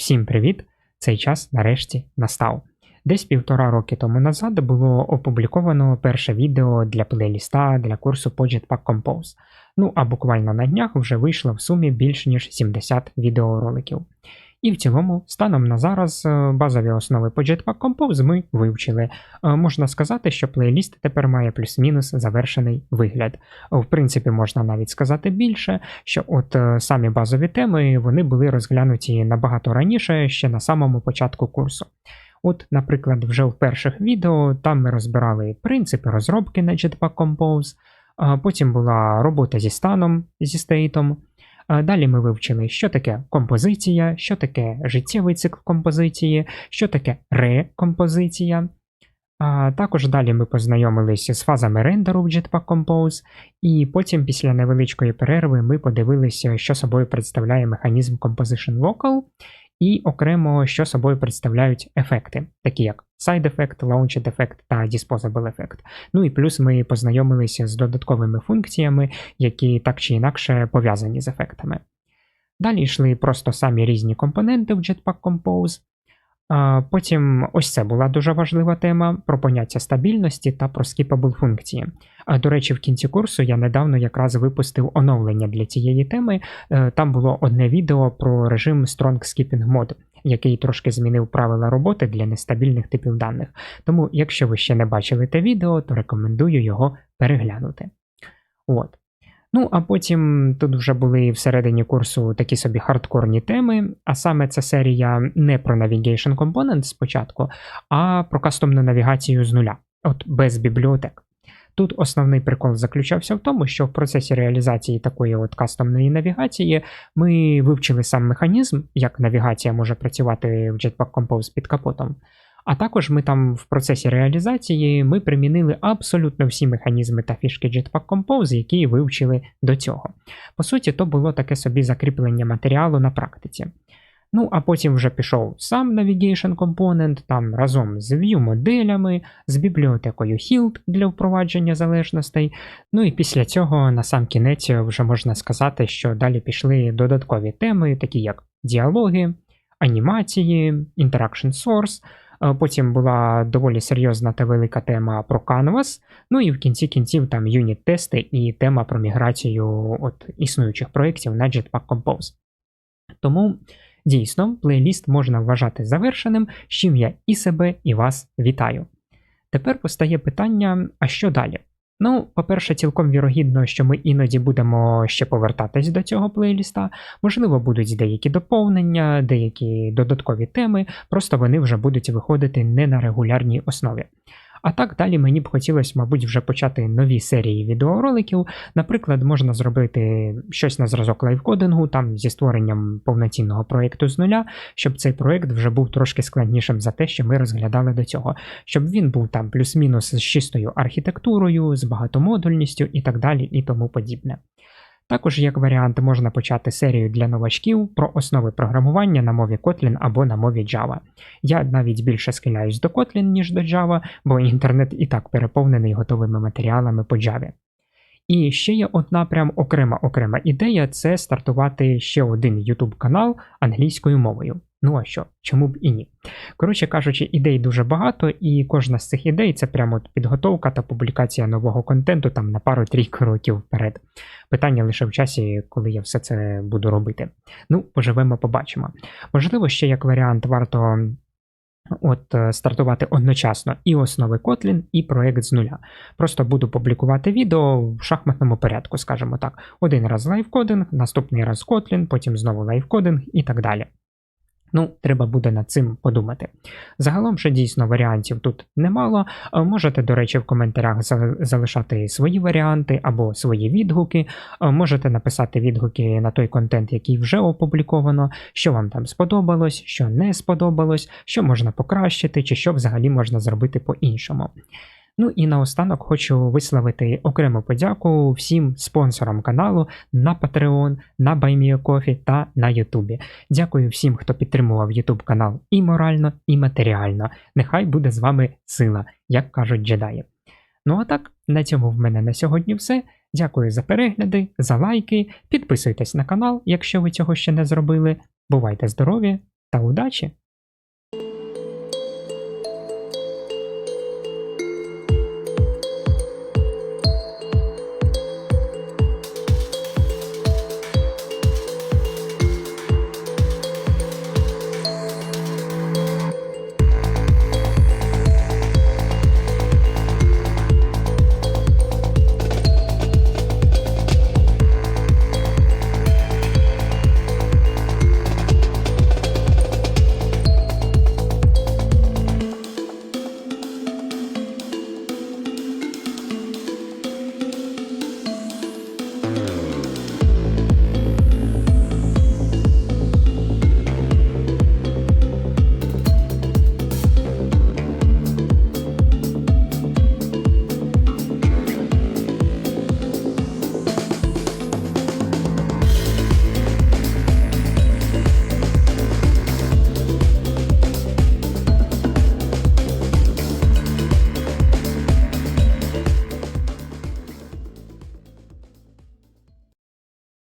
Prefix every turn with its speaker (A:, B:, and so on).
A: Всім привіт! Цей час нарешті настав. Десь півтора роки тому назад було опубліковано перше відео для плейліста для курсу по Jetpack Compose. Ну а буквально на днях вже вийшло в сумі більш ніж 70 відеороликів. І в цілому, станом на зараз, е, базові основи по Jetpack Compose ми вивчили. Е, Можна сказати, що плейліст тепер має плюс-мінус завершений вигляд. В принципі, можна навіть сказати більше, що от е, самі базові теми вони були розглянуті набагато раніше, ще на самому початку курсу. От, наприклад, вже в перших відео там ми розбирали принципи розробки на Jetpack Compose, потім була робота зі станом, зі стейтом. Далі ми вивчили, що таке композиція, що таке життєвий цикл композиції, що таке рекомпозиція. А також далі ми познайомилися з фазами рендеру в Jetpack Compose, і потім, після невеличкої перерви, ми подивилися, що собою представляє механізм Composition Local, і окремо, що собою представляють ефекти, такі як Side Effect, Launched Effect та Disposable Effect. Ну і плюс ми познайомилися з додатковими функціями, які так чи інакше пов'язані з ефектами. Далі йшли просто самі різні компоненти в Jetpack Compose. Потім ось це була дуже важлива тема про поняття стабільності та про skipable функції. А До речі, в кінці курсу я недавно якраз випустив оновлення для цієї теми. Е, Там було одне відео про режим Strong Skipping Mode, який трошки змінив правила роботи для нестабільних типів даних. Тому, якщо ви ще не бачили те відео, то рекомендую його переглянути. От. Ну, а потім тут вже були всередині курсу такі собі хардкорні теми, а саме ця серія не про Navigation Component спочатку, а про кастомну навігацію з нуля, от без бібліотек. Тут основний прикол заключався в тому, що в процесі реалізації такої от кастомної навігації ми вивчили сам механізм, як навігація може працювати в Jetpack Compose під капотом. А також ми там в процесі реалізації ми примінили абсолютно всі механізми та фішки Jetpack Compose, які вивчили до цього. По суті, то було таке собі закріплення матеріалу на практиці. Ну, а потім вже пішов сам Navigation Component, там разом з view-моделями, з бібліотекою Hilt для впровадження залежностей. Ну і після цього, на сам кінець, вже можна сказати, що далі пішли додаткові теми, такі як діалоги, анімації, Interaction Source. Потім була доволі серйозна та велика тема про Canvas. Ну і в кінці кінців там юніт-тести і тема про міграцію от існуючих проєктів на Jetpack Compose. Тому дійсно плейліст можна вважати завершеним, з чим я і себе, і вас вітаю. Тепер постає питання: а що далі? Ну, по-перше, цілком вірогідно, що ми іноді будемо ще повертатись до цього плейліста. Можливо, будуть деякі доповнення, деякі додаткові теми, просто вони вже будуть виходити не на регулярній основі. А так далі мені б хотілося, мабуть, вже почати нові серії відеороликів. Наприклад, можна зробити щось на зразок лайвкодингу, там зі створенням повноцінного проєкту з нуля, щоб цей проєкт вже був трошки складнішим за те, що ми розглядали до цього, щоб він був там плюс-мінус з чистою архітектурою, з багатомодульністю і так далі, і тому подібне. Також, як варіант, можна почати серію для новачків про основи програмування на мові Kotlin або на мові Java. Я навіть більше схиляюсь до Kotlin, ніж до Java, бо інтернет і так переповнений готовими матеріалами по Java. І ще є одна прям окрема окрема ідея це стартувати ще один YouTube канал англійською мовою. Ну а що, чому б і ні? Коротше кажучи, ідей дуже багато, і кожна з цих ідей це прямо от підготовка та публікація нового контенту там на пару-трійку років вперед. Питання лише в часі, коли я все це буду робити. Ну, поживемо, побачимо. Можливо, ще як варіант варто. От е, стартувати одночасно і основи Kotlin, і проект з нуля. Просто буду публікувати відео в шахматному порядку, скажімо так. Один раз лайфкодинг, наступний раз Kotlin, потім знову лайфкодинг і так далі. Ну, треба буде над цим подумати. Загалом ще дійсно варіантів тут немало. Е, можете, до речі, в коментарях залишати свої варіанти або свої відгуки. Е, можете написати відгуки на той контент, який вже опубліковано, що вам там сподобалось, що не сподобалось, що можна покращити, чи що взагалі можна зробити по-іншому. Ну і наостанок хочу висловити окрему подяку всім спонсорам каналу на Patreon, на BuyMeACoffee та на Ютубі. Дякую всім, хто підтримував YouTube канал і морально, і матеріально. Нехай буде з вами сила, як кажуть джедаї. Ну а так, на цьому в мене на сьогодні все. Дякую за перегляди, за лайки. Підписуйтесь на канал, якщо ви цього ще не зробили. Бувайте здорові! та удачі!